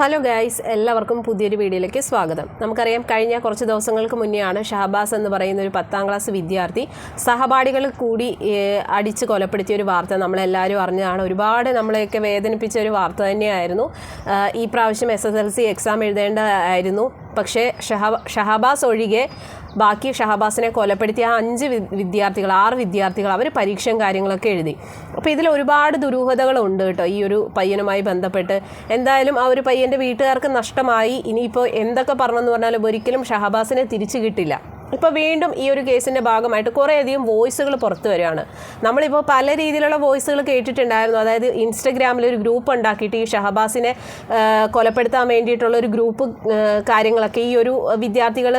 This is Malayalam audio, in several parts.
ഹലോ ഗായ്സ് എല്ലാവർക്കും പുതിയൊരു വീഡിയോയിലേക്ക് സ്വാഗതം. നമുക്കറിയാം കഴിഞ്ഞ കുറച്ച് ദിവസങ്ങൾക്ക് മുന്നെയാണ് ഷഹബാസ് എന്ന് പറയുന്ന ഒരു പത്താം ക്ലാസ് വിദ്യാർത്ഥി സഹപാഠികൾ കൂടി അടിച്ച് കൊലപ്പെടുത്തിയ ഒരു വാർത്ത നമ്മളെല്ലാവരും അറിഞ്ഞതാണ്. ഒരുപാട് നമ്മളെയൊക്കെ വേദനിപ്പിച്ച ഒരു വാർത്ത തന്നെയായിരുന്നു. ഈ പ്രാവശ്യം S S L C exam എഴുതേണ്ടതായിരുന്നു പക്ഷേ ഷഹബ ഷഹബാസ് ഒഴികെ ബാക്കി ഷഹബാസിനെ കൊലപ്പെടുത്തിയ ആ അഞ്ച് വിദ്യാർത്ഥികൾ ആറ് വിദ്യാർത്ഥികൾ അവർ പരീക്ഷയും കാര്യങ്ങളൊക്കെ എഴുതി. അപ്പോൾ ഇതിൽ ഒരുപാട് ദുരൂഹതകളുണ്ട് കേട്ടോ ഈ ഒരു പയ്യനുമായി ബന്ധപ്പെട്ട്. എന്തായാലും ആ ഒരു പയ്യന്റെ വീട്ടുകാർക്ക് നഷ്ടമായി. ഇനിയിപ്പോൾ എന്തൊക്കെ പറഞ്ഞെന്ന് പറഞ്ഞാലും ഒരിക്കലും ഷഹബാസിനെ തിരിച്ചു കിട്ടില്ല. ഇപ്പോൾ വീണ്ടും ഈ ഒരു കേസിന്റെ ഭാഗമായിട്ട് കുറേയധികം വോയിസുകൾ പുറത്തു വരികയാണ്. നമ്മളിപ്പോൾ പല രീതിയിലുള്ള വോയിസുകൾ കേട്ടിട്ടുണ്ടായിരുന്നു. അതായത് ഇൻസ്റ്റഗ്രാമിൽ ഒരു ഗ്രൂപ്പ് ഉണ്ടാക്കിയിട്ട് ഈ ഷഹബാസിനെ കൊലപ്പെടുത്താൻ വേണ്ടിയിട്ടുള്ള ഒരു ഗ്രൂപ്പ് കാര്യങ്ങളൊക്കെ ഈ ഒരു വിദ്യാർത്ഥികൾ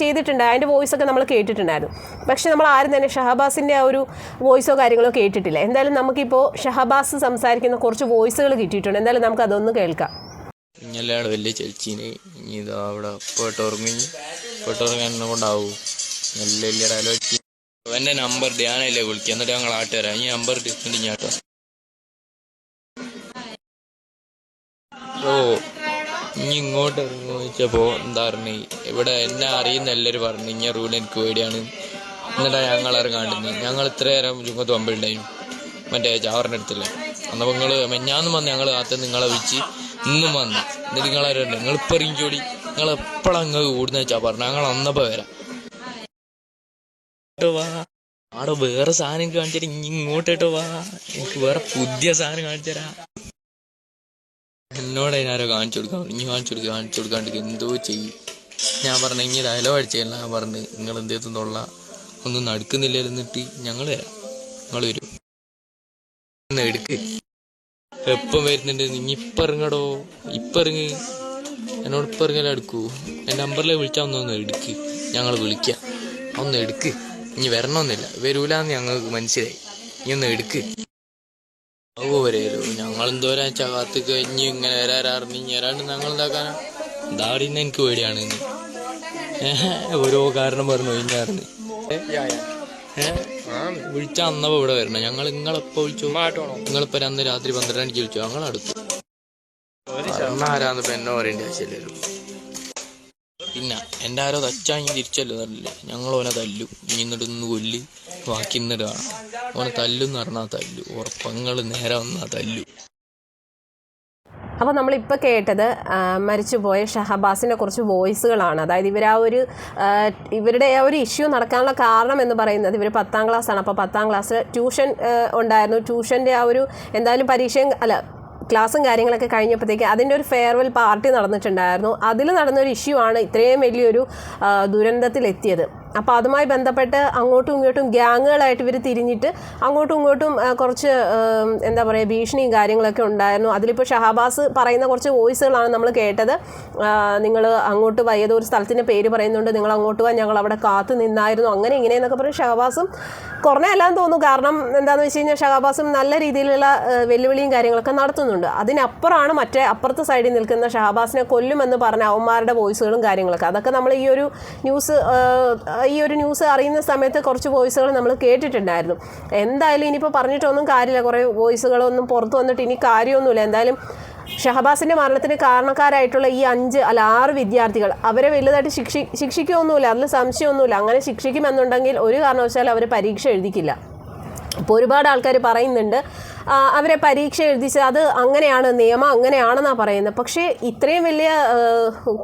ചെയ്തിട്ടുണ്ട്. അതിന്റെ വോയിസൊക്കെ നമ്മൾ കേട്ടിട്ടുണ്ടായിരുന്നു. പക്ഷെ നമ്മൾ ആരും തന്നെ ഷഹബാസിന്റെ ആ ഒരു വോയിസോ കാര്യങ്ങളോ കേട്ടിട്ടില്ല. എന്തായാലും നമുക്കിപ്പോൾ ഷഹബാസ് സംസാരിക്കുന്ന കുറച്ച് വോയിസുകൾ കിട്ടിയിട്ടുണ്ട്. എന്തായാലും നമുക്ക് അതൊന്ന് കേൾക്കാം. ഇങ്ങനെയാണ് വലിയ ചേച്ചീനെ ഇതാ അവിടെ പോയിട്ടുറങ്ങി പോയിട്ടുറങ്ങി എന്നെ നല്ല ഡയലോഗ് നമ്പർ ഞാനല്ലേ വിളിക്കുക. എന്നിട്ട് ഞങ്ങൾ ആട്ട് തരാം ഈ നമ്പർ എന്നിട്ട് ഞാൻ ഓ ഇനി ഇങ്ങോട്ട് ഇറങ്ങുമോ ചോദിച്ചപ്പോൾ എന്താ പറഞ്ഞു? ഇവിടെ എന്നെ അറിയുന്ന എല്ലാവരും പറഞ്ഞു ഇങ്ങനെ റൂൾ എനിക്ക് പേടിയാണ്. എന്നിട്ടാ ഞങ്ങൾ ഇറങ്ങാണ്ടിരുന്നു. ഞങ്ങൾ ഇത്ര നേരം ചുങ്കത്ത് പമ്പുണ്ടായിരുന്നു മറ്റേ ചാവറിന്റെ അടുത്തില്ല. അന്നപ്പോൾ നിങ്ങൾ മെഞ്ഞാന്നും വന്ന് ഞങ്ങൾ കാത്ത് നിങ്ങളെ വിളിച്ച് ഇന്നും വന്ന്. എന്നിട്ട് നിങ്ങളെ നിങ്ങൾ ഇപ്പം ഇറങ്ങിക്കോടി. നിങ്ങൾ എപ്പോഴും അങ്ങ് കൂടുന്ന വെച്ചാ പറഞ്ഞു? ഞങ്ങൾ അന്നപ്പോ വരാം വാ. ആടെ വേറെ സാധനം കാണിച്ചു തരാം ഇനി ഇങ്ങോട്ടോ വാ. എനിക്ക് വേറെ പുതിയ സാധനം കാണിച്ചു തരാം എന്നോട് അതിനാരോ കാണിച്ചു കൊടുക്കാം? ഇനി കാണിച്ചു കൊടുക്കുക കാണിച്ചു കൊടുക്കാണ്ട് എന്തോ ചെയ്യും. ഞാൻ പറഞ്ഞു ഇനി ഡയലോഗ് അടിച്ചില്ല ഞാൻ പറഞ്ഞു നിങ്ങൾ എന്തേത്തുന്നുള്ള ഒന്നും നടക്കുന്നില്ല എന്നിട്ട് ഞങ്ങൾ വരാം. നിങ്ങൾ വരും. എടുക്ക്. എപ്പം വരുന്നുണ്ട്? നീ ഇപ്പം ഇറങ്ങടോ ഇറങ്ങ് എന്നോട് ഇപ്പം ഇറങ്ങിയാലും എടുക്കൂ. എന്റെ നമ്പറിൽ വിളിച്ചാൽ ഒന്നൊന്ന് എടുക്ക്. ഞങ്ങൾ വിളിക്കാം. ഒന്ന് എടുക്ക്. ഇനി വരണമെന്നില്ല. വരൂലെന്ന് ഞങ്ങൾക്ക് മനസ്സിലായി. ഇനി ഒന്ന് എടുക്ക്. ഓ വരെയല്ലോ ഞങ്ങൾ എന്തോരാ ചകാത്ത് കഴിഞ്ഞ് ഇങ്ങനെ വരാറിഞ്ഞ് ഇനി വരാണ്ട് ഞങ്ങൾ എന്താക്കാനാ ദാടിന്ന് എനിക്ക് പേടിയാണ്. ഏഹ്, ഓരോ കാരണം പറഞ്ഞു കഴിഞ്ഞാറിന് വിളിച്ച അന്നപ്പോ ഇവിടെ വരണം. ഞങ്ങൾ നിങ്ങളെപ്പോ വിളിച്ചു? നിങ്ങളിപ്പോ അന്ന് രാത്രി പന്ത്രണ്ട് മണിക്ക് വിളിച്ചു? ഞങ്ങൾ അടുത്തു ആരാന്നിപ്പോ പെണ്ണോ പറയേണ്ട ആവശ്യമില്ലല്ലോ പിന്നെ എന്റെ ആരോ തച്ചാങ്ങി തിരിച്ചല്ലോ തല്ലില്ല ഞങ്ങൾ ഓനെ തല്ലു. ഇനി കൊല്ലി. ബാക്കി എന്നിട്ട് കാണാം. ഓനെ തല്ലുന്ന് പറഞ്ഞാൽ തല്ലു. ഉറപ്പങ്ങൾ നേരെ വന്നാ തല്ലു. അപ്പോൾ നമ്മളിപ്പോൾ കേട്ടത് മരിച്ചുപോയ ഷഹബാസിനെ കുറച്ച് വോയിസുകളാണ്. അതായത് ഇവർ ആ ഒരു ഇവരുടെ ആ ഒരു ഇഷ്യൂ നടക്കാനുള്ള കാരണം എന്ന് പറയുന്നത് ഇവർ പത്താം ക്ലാസ്സാണ്. അപ്പോൾ പത്താം ക്ലാസ്സിൽ ട്യൂഷൻ ഉണ്ടായിരുന്നു. ട്യൂഷന്റെ ആ ഒരു എന്തായാലും പരീക്ഷയും അല്ല ക്ലാസ്സും കാര്യങ്ങളൊക്കെ കഴിഞ്ഞപ്പോഴത്തേക്ക് അതിന്റെ ഒരു ഫെയർവെൽ പാർട്ടി നടന്നിട്ടുണ്ടായിരുന്നു. അതിൽ നടന്നൊരു ഇഷ്യൂ ആണ് ഇത്രയും വലിയൊരു ദുരന്തത്തിലെത്തിയത്. അപ്പോൾ അതുമായി ബന്ധപ്പെട്ട് അങ്ങോട്ടും ഇങ്ങോട്ടും ഗ്യാങ്ങുകളായിട്ട് ഇവർ തിരിഞ്ഞിട്ട് അങ്ങോട്ടും ഇങ്ങോട്ടും കുറച്ച് എന്താ പറയുക ഭീഷണിയും കാര്യങ്ങളൊക്കെ ഉണ്ടായിരുന്നു. അതിലിപ്പോൾ ഷഹബാസ് പറയുന്ന കുറച്ച് വോയിസുകളാണ് നമ്മൾ കേട്ടത്. നിങ്ങൾ അങ്ങോട്ട് ഏതോ ഒരു സ്ഥലത്തിന്റെ പേര് പറയുന്നുണ്ട് നിങ്ങൾ അങ്ങോട്ട് പോകാൻ ഞങ്ങൾ അവിടെ കാത്തു നിന്നായിരുന്നു അങ്ങനെ ഇങ്ങനെ എന്നൊക്കെ പറഞ്ഞ് ഷഹബാസും കുറഞ്ഞല്ലാന്ന് തോന്നുന്നു. കാരണം എന്താണെന്ന് വെച്ച് കഴിഞ്ഞാൽ ഷഹബാസും നല്ല രീതിയിലുള്ള വെല്ലുവിളിയും കാര്യങ്ങളൊക്കെ നടത്തുന്നുണ്ട്. അതിനപ്പുറമാണ് മറ്റേ അപ്പുറത്തെ സൈഡിൽ നിൽക്കുന്ന ഷഹബാസിനെ കൊല്ലുമെന്ന് പറഞ്ഞ അവന്മാരുടെ വോയിസുകളും കാര്യങ്ങളൊക്കെ. അതൊക്കെ നമ്മൾ ഈ ഒരു ന്യൂസ് ഈ ഒരു ന്യൂസ് അറിയുന്ന സമയത്ത് കുറച്ച് വോയിസുകൾ നമ്മൾ കേട്ടിട്ടുണ്ടായിരുന്നു. എന്തായാലും ഇനിയിപ്പോൾ പറഞ്ഞിട്ടൊന്നും കാര്യമില്ല. കുറേ വോയിസുകളൊന്നും പുറത്ത് വന്നിട്ട് ഇനി കാര്യമൊന്നുമില്ല. എന്തായാലും ഷഹബാസിന്റെ മരണത്തിന് കാരണക്കാരായിട്ടുള്ള ഈ അഞ്ച് അല്ല ആറ് വിദ്യാർത്ഥികൾ അവരെ വലുതായിട്ട് ശിക്ഷി ശിക്ഷിക്കുകയൊന്നുമില്ല അതിൽ സംശയമൊന്നുമില്ല. അങ്ങനെ ശിക്ഷിക്കുമെന്നുണ്ടെങ്കിൽ ഒരു കാരണവശാലും അവർ പരീക്ഷ എഴുതിക്കില്ല. അപ്പോൾ ഒരുപാട് ആൾക്കാർ പറയുന്നുണ്ട് അവരെ പരീക്ഷ എഴുതിച്ച് അത് അങ്ങനെയാണ് നിയമം അങ്ങനെയാണെന്നാണ് പറയുന്നത്. പക്ഷേ ഇത്രയും വലിയ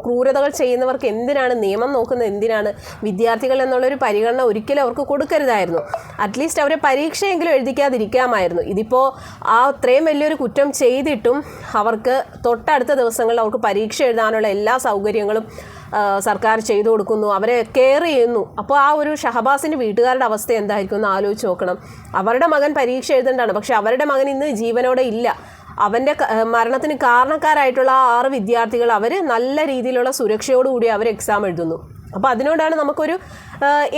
ക്രൂരതകൾ ചെയ്യുന്നവർക്ക് എന്തിനാണ് നിയമം നോക്കുന്നത്? എന്തിനാണ് വിദ്യാർത്ഥികൾ എന്നുള്ളൊരു പരിഗണന ഒരിക്കലും അവർക്ക് കൊടുക്കരുതായിരുന്നു. അറ്റ്ലീസ്റ്റ് അവരെ പരീക്ഷയെങ്കിലും എഴുതിക്കാതിരിക്കാമായിരുന്നു. ഇതിപ്പോൾ ആ അത്രയും വലിയൊരു കുറ്റം ചെയ്തിട്ടും അവർക്ക് തൊട്ടടുത്ത ദിവസങ്ങളിൽ അവർക്ക് പരീക്ഷ എഴുതാനുള്ള എല്ലാ സൗകര്യങ്ങളും സർക്കാർ ചെയ്തു കൊടുക്കുന്നു അവരെ കെയർ ചെയ്യുന്നു. അപ്പോൾ ആ ഒരു ഷഹബാസിന്റെ വീട്ടുകാരുടെ അവസ്ഥ എന്തായിരിക്കും എന്ന് ആലോചിച്ച് നോക്കണം. അവരുടെ മകൻ പരീക്ഷ എഴുതേണ്ടതാണ് പക്ഷെ അവരുടെ മകൻ ഇന്ന് ജീവനോടെ ഇല്ല. അവന്റെ മരണത്തിന് കാരണക്കാരായിട്ടുള്ള ആറ് വിദ്യാർത്ഥികൾ അവർ നല്ല രീതിയിലുള്ള സുരക്ഷയോടുകൂടി അവർ എക്സാം എഴുതുന്നു. അപ്പോൾ അതിനോടാണ് നമുക്കൊരു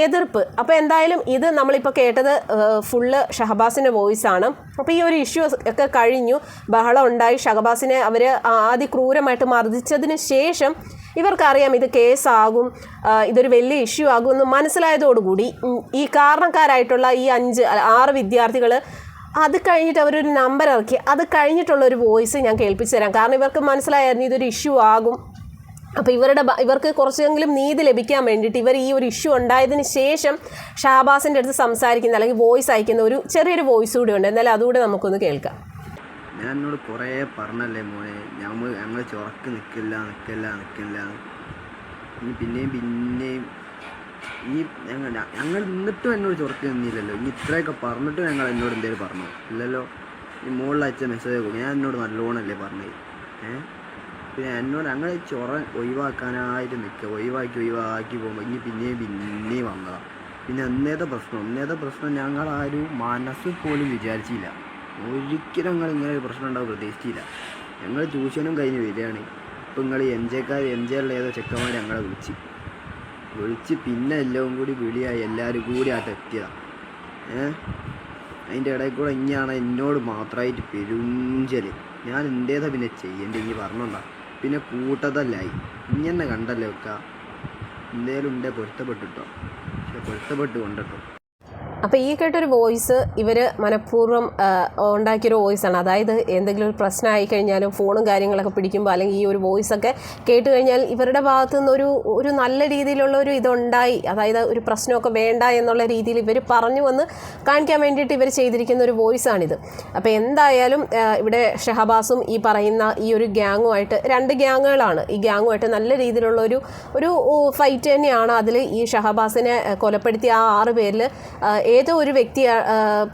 എതിർപ്പ്. അപ്പോൾ എന്തായാലും ഇത് നമ്മളിപ്പോൾ കേട്ടത് ഫുള്ള് ഷഹബാസിന്റെ വോയിസ് ആണ്. അപ്പോൾ ഈ ഒരു ഇഷ്യൂ ഒക്കെ കഴിഞ്ഞു. ബഹളം ഉണ്ടായി. ഷഹബാസിനെ അവർ ക്രൂരമായിട്ട് മർദ്ദിച്ചതിന് ശേഷം ഇവർക്കറിയാം ഇത് കേസാകും ഇതൊരു വലിയ ഇഷ്യൂ ആകും എന്ന് മനസ്സിലായതോടുകൂടി ഈ കാരണക്കാരായിട്ടുള്ള ഈ അഞ്ച് ആറ് വിദ്യാർത്ഥികൾ അത് കഴിഞ്ഞിട്ട് അവരൊരു നമ്പർ ഇറക്കി. അത് കഴിഞ്ഞിട്ടുള്ള ഒരു വോയിസ് ഞാൻ കേൾപ്പിച്ചു തരാം. കാരണം ഇവർക്ക് മനസ്സിലായിരുന്നു ഇതൊരു ഇഷ്യൂ ആകും. അപ്പോൾ ഇവരുടെ ഇവർക്ക് കുറച്ചെങ്കിലും നീതി ലഭിക്കാൻ വേണ്ടിയിട്ട് ഇവർ ഈ ഒരു ഇഷ്യൂ ഉണ്ടായതിന് ശേഷം ഷാബാസിന്റെ അടുത്ത് സംസാരിക്കുന്ന അല്ലെങ്കിൽ വോയിസ് അയക്കുന്ന ഒരു ചെറിയൊരു വോയിസ് കൂടി ഉണ്ട്. എന്നാലും അതുകൂടെ നമുക്കൊന്ന് കേൾക്കാം. ഞാൻ എന്നോട് കുറേ പറഞ്ഞല്ലേ മോനെ ഞമ്മ ഞങ്ങൾ ചുറക്ക് നിൽക്കില്ല നിൽക്കില്ല നിൽക്കില്ല ഇനി പിന്നെയും പിന്നെയും ഇനി ഞങ്ങൾ ഞങ്ങൾ നിന്നിട്ടും എന്നോട് ചുറക്ക് നിന്നില്ലല്ലോ. ഇനി ഇത്രയൊക്കെ പറഞ്ഞിട്ടും ഞങ്ങൾ എന്നോട് എന്തെങ്കിലും പറഞ്ഞു? ഇല്ലല്ലോ. ഈ മുകളിൽ അയച്ച മെസ്സേജ് ഒക്കെ ഞാൻ എന്നോട് നല്ലോണമല്ലേ പറഞ്ഞത് ഏഹ് പിന്നെ എന്നോട് ഞങ്ങൾ ചൊറ ഒഴിവാക്കാനായിട്ട് നിൽക്കുക ഒഴിവാക്കി ഒഴിവാക്കി പോകുമ്പോൾ ഇനി പിന്നെയും പിന്നെയും വന്നതാണ് പിന്നെ അന്നേത്തെ പ്രശ്നം അന്നേത്തെ പ്രശ്നം ഞങ്ങളാരും മനസ്സിൽ പോലും വിചാരിച്ചില്ല. ഒരിക്കലും ഞങ്ങൾ ഇങ്ങനെ ഒരു പ്രശ്നം ഉണ്ടാവും പ്രതീക്ഷിച്ചില്ല. ഞങ്ങൾ ട്യൂഷനും കഴിഞ്ഞ് വരികയാണ്. ഇപ്പം നിങ്ങൾ എം ജെക്കാർ എം ജെ ഉള്ള ഏതോ ചെക്കന്മാർ ഞങ്ങളെ വിളിച്ച്. വിളിച്ച് പിന്നെ എല്ലാം കൂടി വിളിയായി എല്ലാവരും കൂടി ആട്ട് എത്തിയതാണ് ഏ? അതിന്റെ ഇടയിൽ കൂടെ ഇനിയാണ് എന്നോട് മാത്രമായിട്ട് പെരുഞ്ചൽ ഞാൻ എന്തേതാ പിന്നെ ചെയ്യേണ്ടത്? ഇനി പറഞ്ഞോണ്ടാ. പിന്നെ കൂട്ടതല്ലായി. ഇങ്ങനെ കണ്ടല്ലേ വെക്ക? എന്തേലും ഉണ്ടേ പൊരുത്തപ്പെട്ടിട്ടോ? പക്ഷെ പൊരുത്തപ്പെട്ട് കൊണ്ടിട്ടോ? അപ്പോൾ ഈ കേട്ടൊരു വോയിസ് ഇവർ മനഃപൂർവം ഉണ്ടാക്കിയൊരു ആണ് അതായത് എന്തെങ്കിലും ഒരു പ്രശ്നമായി കഴിഞ്ഞാലും ഫോണും കാര്യങ്ങളൊക്കെ പിടിക്കുമ്പോൾ അല്ലെങ്കിൽ ഈ ഒരു വോയിസ് ഒക്കെ കേട്ട് കഴിഞ്ഞാൽ ഇവരുടെ ഭാഗത്തു നിന്നൊരു ഒരു നല്ല രീതിയിലുള്ള ഒരു ഇതുണ്ടായി. അതായത് ഒരു പ്രശ്നമൊക്കെ വേണ്ട എന്നുള്ള രീതിയിൽ ഇവർ പറഞ്ഞു വന്ന് കാണിക്കാൻ വേണ്ടിയിട്ട് ഇവർ ചെയ്തിരിക്കുന്ന ഒരു വോയിസ് ആണിത് അപ്പോൾ എന്തായാലും ഇവിടെ ഷഹബാസും ഈ പറയുന്ന ഈ ഒരു ഗ്യാങ്ങുമായിട്ട് രണ്ട് ഗ്യാങ്ങുകളാണ്. ഈ ഗ്യാങ്ങുമായിട്ട് നല്ല രീതിയിലുള്ള ഒരു ഒരു ഫൈറ്റ് തന്നെയാണ് അതിൽ ഈ ഷഹബാസിനെ കൊലപ്പെടുത്തിയ ആ ആറ് പേരിൽ ഏതോ ഒരു വ്യക്തി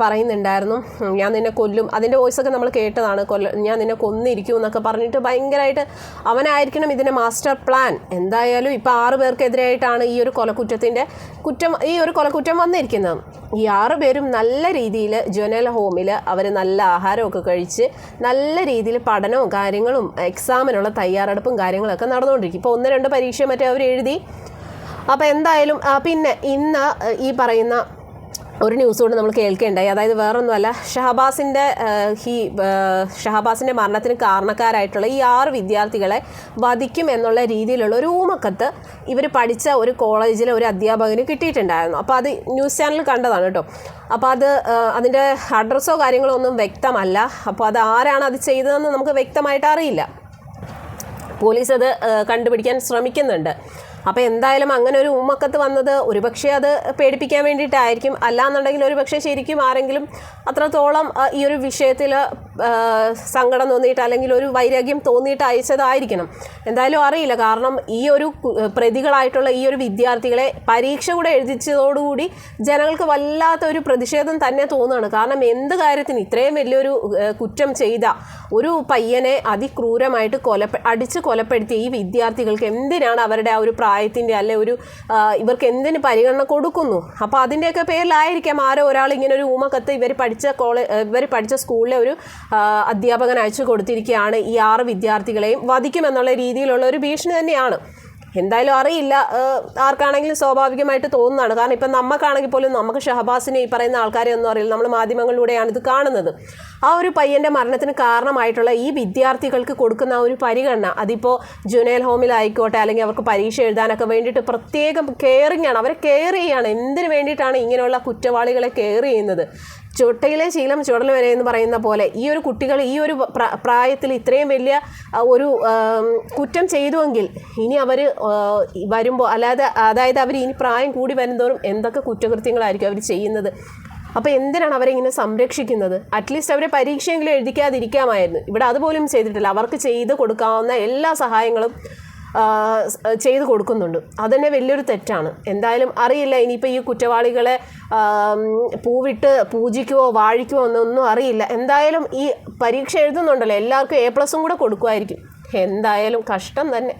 പറയുന്നുണ്ടായിരുന്നു ഞാൻ നിന്നെ കൊല്ലും. അതിന്റെ വോയിസൊക്കെ നമ്മൾ കേട്ടതാണ് കൊല്ല ഞാൻ നിന്നെ കൊന്നിരിക്കും എന്നൊക്കെ പറഞ്ഞിട്ട് ഭയങ്കരമായിട്ട് അവനായിരിക്കണം ഇതിന്റെ മാസ്റ്റർ പ്ലാൻ എന്തായാലും ഇപ്പോൾ ആറ് പേർക്കെതിരായിട്ടാണ് ഈ ഒരു കൊലക്കുറ്റത്തിന്റെ കുറ്റം ഈ ഒരു കൊലക്കുറ്റം വന്നിരിക്കുന്നത്. ഈ ആറ് പേരും നല്ല രീതിയിൽ ജുവനൽ ഹോമിൽ അവർ നല്ല ആഹാരമൊക്കെ കഴിച്ച് നല്ല രീതിയിൽ പഠനവും കാര്യങ്ങളും എക്സാമിനുള്ള തയ്യാറെടുപ്പും കാര്യങ്ങളൊക്കെ നടന്നുകൊണ്ടിരിക്കും ഇപ്പോൾ ഒന്ന് രണ്ട് പരീക്ഷ മറ്റേ അവർ എഴുതി. അപ്പോൾ എന്തായാലും പിന്നെ ഇന്ന് ഈ പറയുന്ന ഒരു ന്യൂസ് കൊണ്ട് നമ്മൾ കേൾക്കേണ്ടായി. അതായത് വേറൊന്നുമല്ല ഷഹബാസിന്റെ ഹി ഷഹബാസിന്റെ മരണത്തിന് കാരണക്കാരായിട്ടുള്ള ഈ ആറ് വിദ്യാർത്ഥികളെ വധിക്കും എന്നുള്ള രീതിയിലുള്ള ഒരു ഊമക്കത്ത് ഇവർ പഠിച്ച ഒരു കോളേജിലെ ഒരു അധ്യാപകന് കിട്ടിയിട്ടുണ്ടായിരുന്നു. അപ്പോൾ അത് ന്യൂസ് ചാനൽ കണ്ടതാണ് കേട്ടോ. അപ്പോൾ അത് അതിന്റെ അഡ്രസ്സോ കാര്യങ്ങളോ ഒന്നും വ്യക്തമല്ല. അപ്പോൾ അത് ആരാണ് അത് ചെയ്തതെന്ന് നമുക്ക് വ്യക്തമായിട്ട് അറിയില്ല. പോലീസ് അത് കണ്ടുപിടിക്കാൻ ശ്രമിക്കുന്നുണ്ട്. അപ്പോൾ എന്തായാലും അങ്ങനെ ഒരു ഉമ്മക്കത്ത് വന്നത് ഒരുപക്ഷെ അത് പേടിപ്പിക്കാൻ വേണ്ടിയിട്ടായിരിക്കും. അല്ലാന്നുണ്ടെങ്കിൽ ഒരുപക്ഷെ ശരിക്കും ആരെങ്കിലും അത്രത്തോളം ഈ ഒരു വിഷയത്തിൽ സങ്കടം തോന്നിയിട്ട് അല്ലെങ്കിൽ ഒരു വൈരാഗ്യം തോന്നിയിട്ട് അയച്ചതായിരിക്കണം. എന്തായാലും അറിയില്ല. കാരണം ഈ ഒരു പ്രതികളായിട്ടുള്ള ഈ ഒരു വിദ്യാർത്ഥികളെ പരീക്ഷ കൂടെ എഴുതിച്ചതോടുകൂടി ജനങ്ങൾക്ക് വല്ലാത്തൊരു പ്രതിഷേധം തന്നെ തോന്നുകയാണ്. കാരണം എന്ത് കാര്യത്തിന് ഇത്രയും വലിയൊരു കുറ്റം ചെയ്ത ഒരു പയ്യനെ അതിക്രൂരമായിട്ട് കൊല അടിച്ച് കൊലപ്പെടുത്തിയ ഈ വിദ്യാർത്ഥികൾക്ക് എന്തിനാണ് അവരുടെ ആ ഒരു പ്രായത്തിന്റെ അല്ലെ ഒരു ഇവർക്ക് എന്തിന് പരിഗണന കൊടുക്കുന്നു? അപ്പോൾ അതിന്റെയൊക്കെ പേരിലായിരിക്കാം ആരോ ഒരാൾ ഇങ്ങനെ ഒരു ഊമക്കത്ത് ഇവർ പഠിച്ച കോളേജ് ഇവർ പഠിച്ച സ്കൂളിലെ ഒരു അധ്യാപകൻ അയച്ചു കൊടുത്തിരിക്കുകയാണ് ഈ ആറ് വിദ്യാർത്ഥികളെയും വധിക്കുമെന്നുള്ള രീതിയിലുള്ള ഒരു ഭീഷണി തന്നെയാണ്. എന്തായാലും അറിയില്ല. ആർക്കാണെങ്കിലും സ്വാഭാവികമായിട്ട് തോന്നുന്നതാണ്. കാരണം ഇപ്പം നമുക്കാണെങ്കിൽ പോലും നമുക്ക് ഷഹബാസിനെ ഈ പറയുന്ന ആൾക്കാരെ ഒന്നും അറിയില്ല. നമ്മൾ മാധ്യമങ്ങളിലൂടെയാണ് ഇത് കാണുന്നത്. ആ ഒരു പയ്യന്റെ മരണത്തിന് കാരണമായിട്ടുള്ള ഈ വിദ്യാർത്ഥികൾക്ക് കൊടുക്കുന്ന ഒരു പരിഗണന അതിപ്പോൾ ജുനേൽ ഹോമിലായിക്കോട്ടെ അല്ലെങ്കിൽ അവർക്ക് പരീക്ഷ എഴുതാനൊക്കെ വേണ്ടിയിട്ട് പ്രത്യേകം കെയറിങ് ആണ്. അവരെ കെയർ ചെയ്യുകയാണ്. എന്തിനു വേണ്ടിയിട്ടാണ് ഇങ്ങനെയുള്ള കുറ്റവാളികളെ കെയർ ചെയ്യുന്നത്? ചുട്ടയിലെ ശീലം ചുടൽ വരെ എന്ന് പറയുന്ന പോലെ ഈ ഒരു കുട്ടികൾ ഈ ഒരു പ്രായത്തിൽ ഇത്രയും വലിയ ഒരു കുറ്റം ചെയ്തുവെങ്കിൽ ഇനി അവർ വരുമ്പോൾ അല്ലാതെ അതായത് അവർ ഇനി പ്രായം കൂടി വരുന്നതോറും എന്തൊക്കെ കുറ്റകൃത്യങ്ങളായിരിക്കും അവർ ചെയ്യുന്നത്? അപ്പോൾ എന്തിനാണ് അവരെ ഇങ്ങനെ സംരക്ഷിക്കുന്നത്? അറ്റ്ലീസ്റ്റ് അവരെ പരീക്ഷയെങ്കിലും എഴുതിക്കാതിരിക്കാമായിരുന്നു. ഇവിടെ അതുപോലും ചെയ്തിട്ടില്ല. അവർക്ക് ചെയ്ത് കൊടുക്കാവുന്ന എല്ലാ സഹായങ്ങളും ചെയ്തു കൊടുക്കുന്നുണ്ട്. അതുതന്നെ വലിയൊരു തെറ്റാണ്. എന്തായാലും അറിയില്ല. ഇനിയിപ്പോൾ ഈ കുറ്റവാളികളെ പൂവിട്ട് പൂജിക്കുവോ വാഴിക്കുവോ എന്നൊന്നും അറിയില്ല. എന്തായാലും ഈ പരീക്ഷ എഴുതുന്നുണ്ടല്ലോ. എല്ലാവർക്കും എ പ്ലസും കൂടെ കൊടുക്കുമായിരിക്കും എന്തായാലും കഷ്ടം തന്നെ.